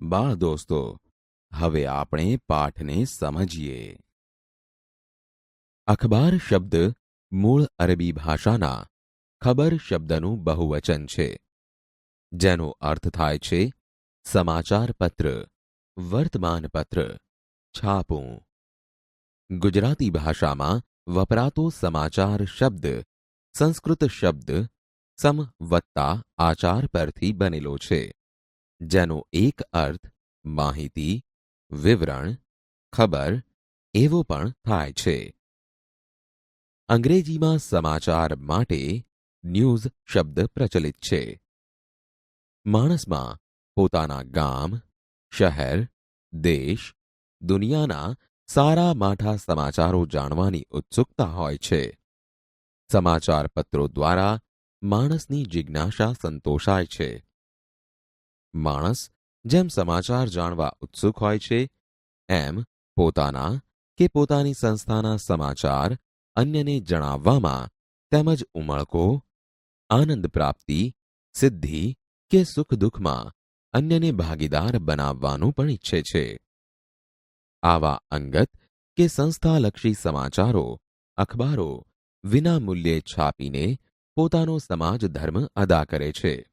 બાળ દોસ્તો, હવે આપણે પાઠને સમજીએ. અખબાર શબ્દ મૂળ અરબી ભાષાના ખબર શબ્દનું બહુવચન છે, જેનો અર્થ થાય છે સમાચાર પત્ર વર્તમાન પત્ર છાપું. ગુજરાતી ભાષામાં વપરાતો સમાચાર શબ્દ, સંસ્કૃત શબ્દ સમ વત્તા આચાર પરથી બનેલો છે. જેનો એક અર્થ માહિતી, વિવરણ, ખબર એવો પણ થાય છે. અંગ્રેજીમાં સમાચાર માટે ન્યૂઝ શબ્દ પ્રચલિત છે. માણસમાં પોતાના ગામ, શહેર, દેશ, દુનિયાના સારા માઠા સમાચારો જાણવાની ઉત્સુકતા હોય છે. સમાચાર પત્રો દ્વારા માણસની જિજ્ઞાસા સંતોષાય છે. માણસ જેમ સમાચાર જાણવા ઉત્સુક હોય છે, એમ પોતાના કે પોતાની સંસ્થાના સમાચાર અન્યને જણાવવામાં તેમજ ઉમળકો, આનંદ પ્રાપ્તિ, સિદ્ધિ કે સુખ દુઃખમાં અન્યને ભાગીદાર બનાવવાનું પણ ઈચ્છે છે. આવા અંગત કે સંસ્થાલક્ષી સમાચારો, અખબારો વિના મૂલ્યે છાપીને પોતાનો સમાજ ધર્મ અદા કરે છે.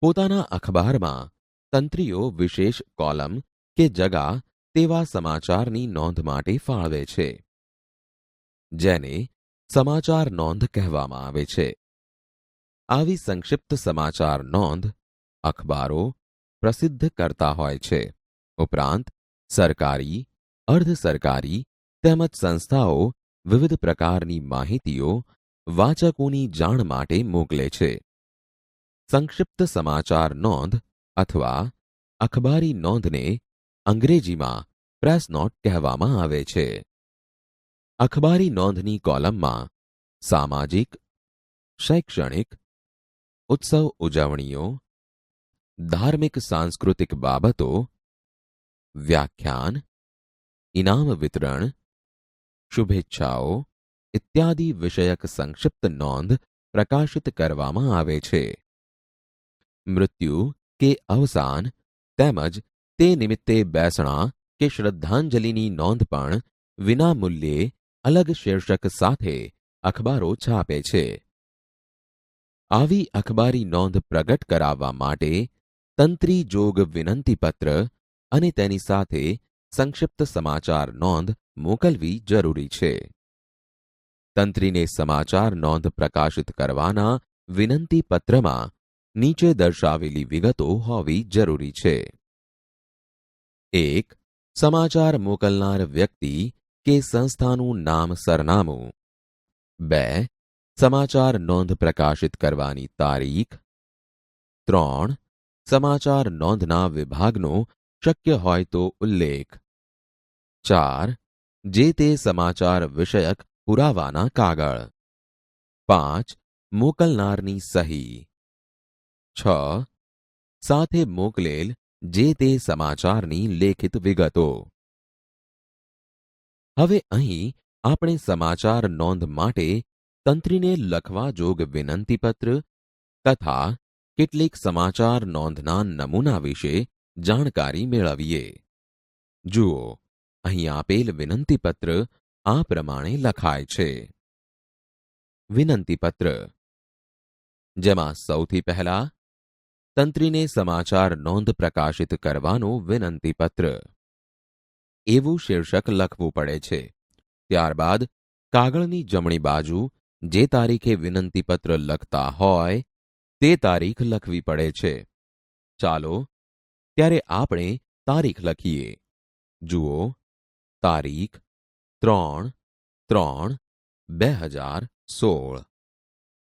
પોતાના અખબારમાં તંત્રીઓ વિશેષ કોલમ કે જગા તેવા સમાચારની નોંધ માટે ફાળવે છે. જેને સમાચાર નોંધ કહેવામાં આવે છે. આવી સંક્ષિપ્ત સમાચાર નોંધ અખબારો પ્રસિદ્ધ કરતા હોય છે. ઉપરાંત સરકારી, અર્ધ સરકારી તેમજ સંસ્થાઓ વિવિધ પ્રકારની માહિતીઓ વાચકોની જાણ માટે મોકલે છે. સંક્ષિપ્ત સમાચાર નોંધ અથવા અખબારી નોંધને અંગ્રેજીમાં પ્રેસ નોટ કહેવામાં આવે છે. અખબારી નોંધની કોલમમાં સામાજિક, શૈક્ષણિક, ઉત્સવ ઉજવણીઓ, ધાર્મિક સાંસ્કૃતિક બાબતો, વ્યાખ્યાન, ઇનામ વિતરણ, શુભેચ્છાઓ ઇત્યાદિ વિષયક સંક્ષિપ્ત નોંધ પ્રકાશિત કરવામાં આવે છે. મૃત્યુ કે અવસાન તેમજ તે નિમિત્તે બેસણા કે શ્રદ્ધાંજલિની નોંધ પણ વિના મૂલ્યે અલગ શીર્ષક સાથે અખબારો છાપે છે. આવી અખબારી નોંધ પ્રગટ કરાવવા માટે તંત્રી જોગ વિનંતીપત્ર અને તેની સાથે સંક્ષિપ્ત સમાચાર નોંધ મોકલવી જરૂરી છે. તંત્રીને સમાચાર નોંધ પ્રકાશિત કરવાના વિનંતી પત્રમાં નીચે દર્શાવેલી વિગતો હોવી જરૂરી છે. એક, સમાચાર મોકલનાર વ્યક્તિ કે સંસ્થાનું નામ સરનામું. બે, સમાચાર નોંધ પ્રકાશિત કરવાની તારીખ. ત્રણ, સમાચાર નોંધના વિભાગનો શક્ય હોય તો ઉલ્લેખ. ચાર, જે તે સમાચાર વિષયક પુરાવાના કાગળ. પાંચ, મોકલનારની સહી. છ, સાથે મોકલેલ જે તે સમાચારની લેખિત વિગતો. હવે અહીં આપણે સમાચાર નોંધ માટે તંત્રીને લખવા જોગ વિનંતીપત્ર તથા કેટલીક સમાચાર નોંધના નમૂના વિશે જાણકારી મેળવીએ. જુઓ, અહીં આપેલ વિનંતીપત્ર આ પ્રમાણે લખાય છે. વિનંતીપત્ર. જેમાં સૌથી પહેલા તંત્રીને સમાચાર નોંધ પ્રકાશિત કરવાનું વિનંતીપત્ર. એવું શીર્ષક લખવું પડે છે. ત્યારબાદ, કાગળની જમણી બાજુ જે તારીખે વિનંતીપત્ર લખતા હોય, તે તારીખ લખવી પડે છે. ચાલો, ત્યારે આપણે તારીખ લખીએ. જુઓ, તારીખ ત્રણ ત્રણ બે હજાર સોળ.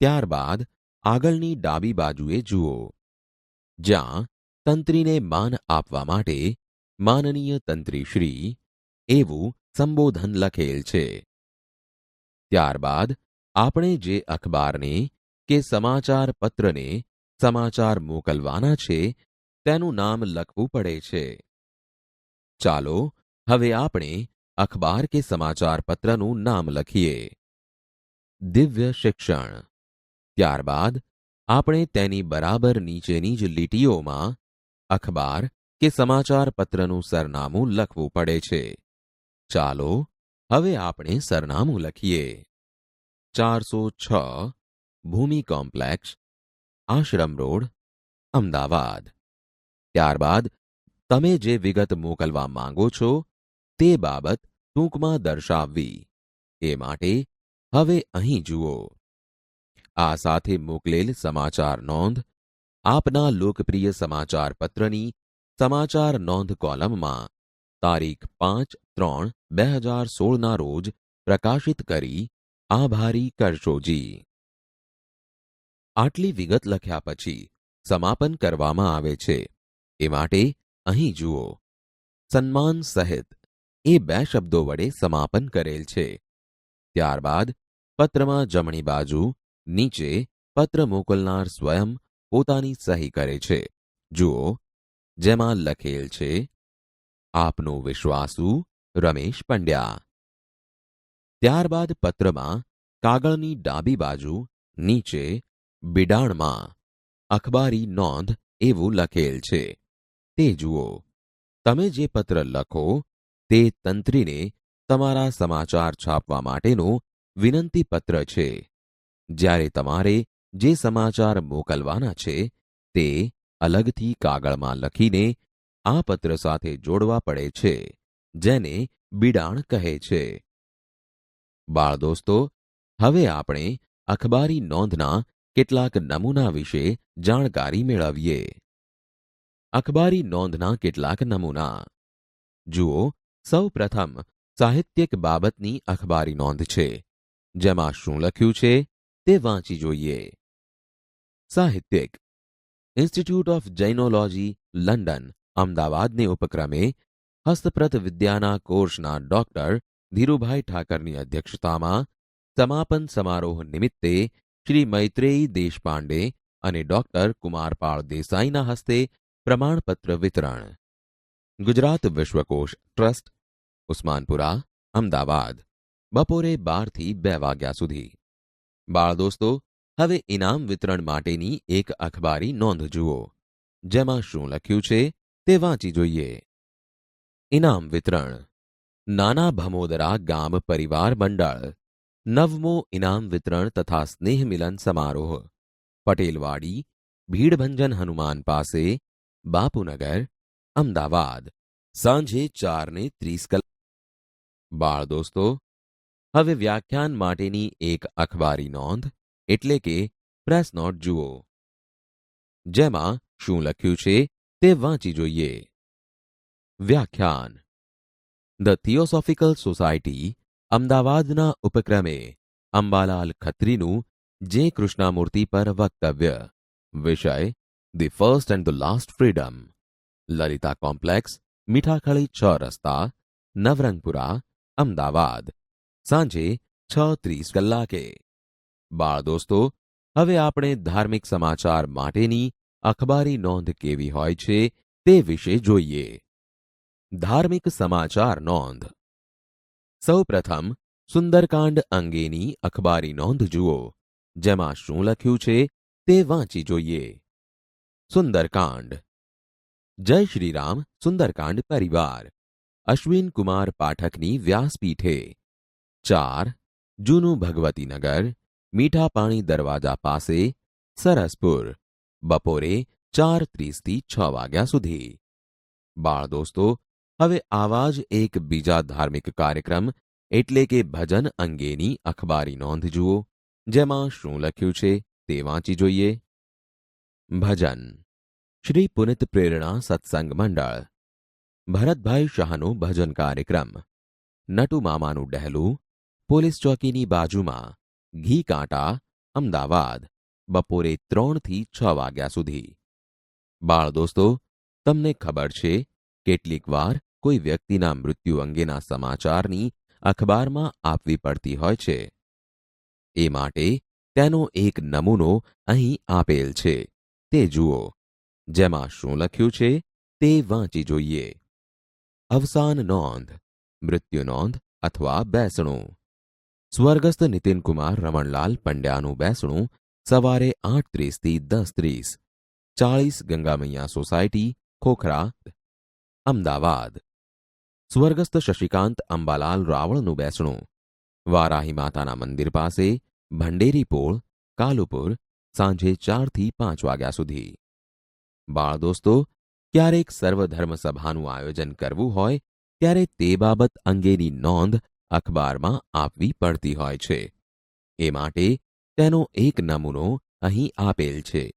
ત્યારબાદ આગળની ડાબી બાજુએ જુઓ. જ્યાં તંત્રીને માન આપવા માટે માનનીય તંત્રીશ્રી એવું સંબોધન લખેલ છે. ત્યારબાદ આપણે જે અખબારને કે સમાચાર પત્રને સમાચાર મોકલવાના છે તેનું નામ લખવું પડે છે. ચાલો હવે આપણે અખબાર કે સમાચાર પત્રનું નામ લખીએ. દિવ્ય શિક્ષણ. ત્યારબાદ આપણે તેની બરાબર નીચેની જ લીટીઓમાં અખબાર કે સમાચાર પત્રનું સરનામું લખવું પડે છે. ચાલો, હવે આપણે સરનામું લખીએ. ચારસો છ ભૂમિ કોમ્પ્લેક્ષ આશ્રમ રોડ, અમદાવાદ. ત્યારબાદ, તમે જે વિગત મોકલવા માંગો છો, તે બાબત ટૂંકમાં દર્શાવવી. એ માટે, હવે અહીં જુઓ. આ સાથે મોકલેલ સમાચાર નોંધ, આપના લોકપ્રિય સમાચાર પત્રની સમાચાર નોંધ કોલમમાં તારીખ પાંચ ત્રણ બે હજાર સોળના રોજ પ્રકાશિત કરી, આભારી કરશોજી. આટલી વિગત લખ્યા પછી સમાપન કરવામાં આવે છે. એ માટે અહીં જુઓ. સન્માન સહિત એ બે શબ્દો વડે સમાપન કરેલ છે. ત્યારબાદ પત્રમાં જમણી બાજુ નીચે પત્ર મોકલનાર સ્વયં પોતાની સહી કરે છે. જુઓ, જેમાં લખેલ છે, આપનો વિશ્વાસુ રમેશ પંડ્યા. ત્યારબાદ પત્રમાં કાગળની ડાબી બાજુ નીચે બિડાણમાં અખબારી નોંધ એવું લખેલ છે. તે જુઓ, તમે જે પત્ર લખો, તે તંત્રીને તમારા સમાચાર છાપવા માટેનો વિનંતી પત્ર છે. જ્યારે તમારે જે સમાચાર મોકલવાના છે તે અલગથી કાગળમાં લખીને આ પત્ર સાથે જોડવા પડે છે, જેને બિડાણ કહે છે. બાળ દોસ્તો, હવે આપણે અખબારી નોંધના કેટલાક નમૂના વિશે જાણકારી મેળવીએ. અખબારી નોંધના કેટલાક નમૂના. જુઓ સૌ પ્રથમ સાહિત્યિક બાબતની અખબારી નોંધ છે, જેમાં શું લખ્યું છે? તે વાંચી જોઈએ સાહિત્યિક ઇન્સ્ટિટ્યૂટ ઓફ જૈનોલોજી લંડન અમદાવાદને ઉપક્રમે હસ્તપ્રત વિદ્યાના કોર્સના ડોક્ટર ધીરુભાઈ ઠાકરની અધ્યક્ષતામાં સમાપન સમારોહ નિમિત્તે શ્રી મૈત્રેયી દેશપાંડે અને ડોક્ટર કુમારપાળ દેસાઈના હસ્તે પ્રમાણપત્ર વિતરણ ગુજરાત વિશ્વકોશ ટ્રસ્ટ ઉસ્માનપુરા અમદાવાદ બપોરે બારથી બે વાગ્યા સુધી બાળ દોસ્તો, હવે ઇનામ વિતરણ માટેની એક અખબારી નોંધ જુઓ. જેમાં શું લખ્યું છે તે વાંચી જોઈએ. ઇનામ વિતરણ. નાના ભમોદરા ગામ પરિવાર મંડળ. નવમો ઇનામ વિતરણ તથા સ્નેહ મિલન સમારોહ. પટેલવાડી, ભીડભંજન હનુમાન પાસે, બાપુનગર, અમદાવાદ. સાંજે ચારને ત્રીસ કલાક બાળ દોસ્તો હવે વ્યાખ્યાન માટેની એક અખબારી નોંધ, એટલે કે પ્રેસ નોટ જુઓ. જેમાં શું લખ્યું છે તે વાંચી જોઈએ. વ્યાખ્યાન. ધ થિયોસોફિકલ સોસાયટી, અમદાવાદના ઉપક્રમે અંબાલાલ ખત્રીનું જે કૃષ્ણામૂર્તિ પર વક્તવ્ય. વિષય, the first and the last freedom. Lalita complex, Mithakhali છ રસ્તા, નવરંગપુરા, અમદાવાદ. સાંજે છ ત્રીસ કલાકે. બાળ દોસ્તો, હવે આપણે ધાર્મિક સમાચાર માટેની અખબારી નોંધ કેવી હોય છે તે વિશે જોઈએ. ધાર્મિક સમાચાર નોંધ. સૌ પ્રથમ સુંદરકાંડ અંગેની અખબારી નોંધ જુઓ. જેમાં શું લખ્યું છે તે વાંચી જોઈએ. સુંદરકાંડ. જય શ્રીરામ, સુંદરકાંડ પરિવાર. અશ્વિન કુમાર પાઠકની વ્યાસપીઠે ચાર, જૂનું ભગવતીનગર, મીઠા પાણી દરવાજા પાસે, સરસપુર, બપોરે ચાર ત્રીસથી છ વાગ્યા સુધી. બાળ દોસ્તો, હવે આવા જ એક બીજા ધાર્મિક કાર્યક્રમ એટલે કે ભજન અંગેની અખબારી નોંધ જુઓ, જેમાં શું લખ્યું છે તે વાંચી જોઈએ. ભજન, શ્રી પુનિત પ્રેરણા સત્સંગ મંડળ. ભરતભાઈ શાહનો ભજન કાર્યક્રમ. નટુ મામાનું ડહેલું પોલીસ ચોકીની બાજુમાં ઘી કાંટા, અમદાવાદ, બપોરે ત્રણથી છ વાગ્યા સુધી. બાળ દોસ્તો, તમને ખબર છે, કેટલીક વાર કોઈ વ્યક્તિના મૃત્યુ અંગેના સમાચારની અખબારમાં આપવી પડતી હોય છે. એ માટે તેનો એક નમૂનો અહીં આપેલ છે. તે જુઓ. જેમાં શું લખ્યું છે તે વાંચી જોઈએ. અવસાન નોંધ, મૃત્યુ નોંધ અથવા બેસણું. સ્વર્ગસ્થ નીતિનકુમાર રમણલાલ પંડ્યાનું બેસણું સવારે આઠ ત્રીસથી દસ ત્રીસ ચાળીસ ગંગામૈયા સોસાયટી ખોખરા અમદાવાદ સ્વર્ગસ્થ શશિકાંત અંબાલાલ રાવળનું બેસણું વારાહી માતાના મંદિર પાસે ભંડેરી પોળ કાલુપુર સાંજે ચારથી પાંચ વાગ્યા સુધી બાળ દોસ્તો ક્યારેક સર્વધર્મ સભાનું આયોજન કરવું હોય ત્યારે તે બાબત અંગેની નોંધ અખબારમાં આપવી પડતી હોય છે. એ માટે તેનો એક નમૂનો અહીં આપેલ છે.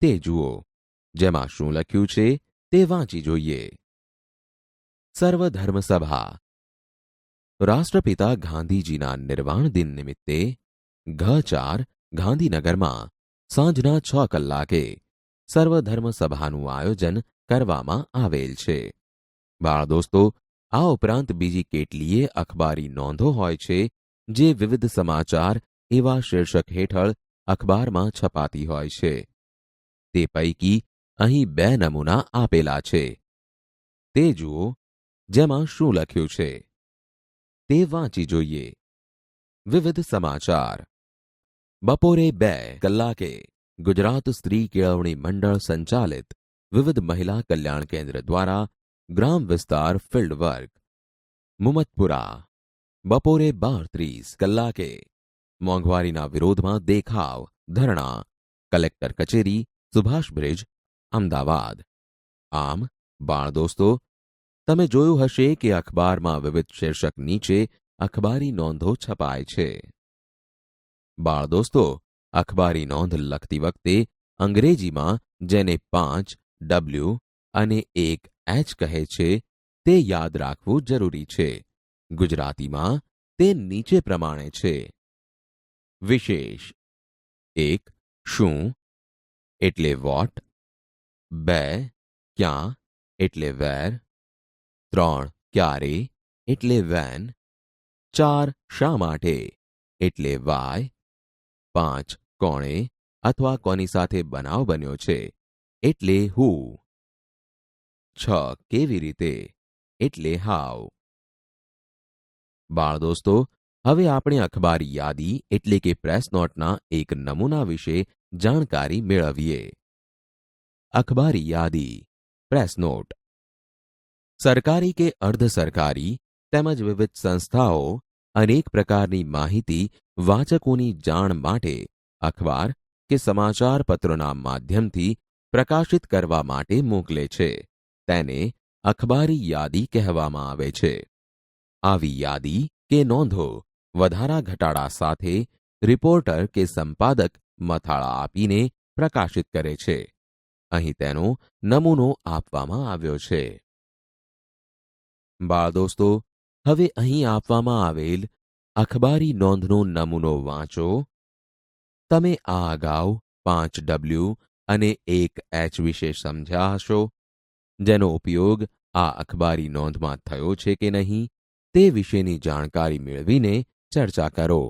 તે જુઓ. જેમાં શું લખ્યું છે તે વાંચી જોઈએ. સર્વધર્મ સભા રાષ્ટ્રપિતા ગાંધીજીના નિર્વાણ દિન નિમિત્તે ઘ ચાર ગાંધીનગરમાં સાંજના છ કલાકે સર્વધર્મ સભાનું આયોજન કરવામાં આવેલ છે. બાળ દોસ્તો આ ઉપરાંત બીજી કેટલીય અખબારી નોંધો હોય છે, જે વિવિધ સમાચાર એવા શીર્ષક હેઠળ અખબારમાં છપાતી હોય છે. તે પૈકી અહીં બે નમૂના આપેલા છે. તે જુઓ, જેમાં શું લખ્યું છે. તે વાંચી જોઈએ. વિવિધ સમાચાર. બપોરે બે કલાકે ગુજરાત સ્ત્રી કેળવણી મંડળ સંચાલિત વિવિધ મહિલા કલ્યાણ કેન્દ્ર દ્વારા ગ્રામ વિસ્તાર ફિલ્ડ વર્ક મુમતપુરા. બપોરે બાર ત્રીસ કલાકે. મોંઘવારીના વિરોધમાં દેખાવ, ધરણા. કલેક્ટર કચેરી, સુભાષ બ્રિજ, અમદાવાદ. આમ, બાળ દોસ્તો, તમે જોયું હશે કે અખબારમાં વિવિધ શીર્ષક નીચે અખબારી નોંધો છપાય છે. બાળ દોસ્તો, અખબારી નોંધ લખતી વખતે અંગ્રેજીમાં જેને પાંચ, ડબલ્યુ અને એક એચ કહે છે, તે યાદ રાખવું જરૂરી છે. ગુજરાતીમાં તે નીચે પ્રમાણે છે. વિશેષ. એક, શું? એટલે વોટ. બે, ક્યાં? એટલે વેર. ત્રણ, ક્યારે? એટલે વેન. ચાર, શા માટે? એટલે વાય. પાંચ, કોણે? અથવા કોની સાથે બનાવ બન્યો છે? એટલે હું. છ કેવી રીતે? એટલે હાવ. બાળ દોસ્તો, હવે આપણે અખબારી યાદી એટલે કે પ્રેસ નોટના એક નમૂના વિશે જાણકારી મેળવીએ. અખબારી યાદી, પ્રેસ નોટ. સરકારી કે અર્ધ સરકારી, તેમજ વિવિધ સંસ્થાઓ અનેક પ્રકારની માહિતી વાચકોની જાણ માટે અખબાર કે સમાચાર પત્રોના માધ્યમથી પ્રકાશિત કરવા માટે મોકલે છે. તેને અખબારી યાદી કહેવામાં આવે છે. આવી યાદી કે નોંધો વધારા ઘટાડા સાથે રિપોર્ટર કે સંપાદક મથાળા આપીને પ્રકાશિત કરે છે. અહીં તેનો નમૂનો આપવામાં આવ્યો છે. બાળ દોસ્તો, હવે અહીં આપવામાં આવેલ અખબારી નોંધનો નમૂનો વાંચો. તમે આ અગાઉ પાંચ ડબલ્યુ અને એક એચ વિશે સમજ્યા હશો. જેનો ઉપયોગ આ અખબારી નોંધમાં થયો છે કે નહીં તે વિશેની જાણકારી મેળવીને ચર્ચા કરો.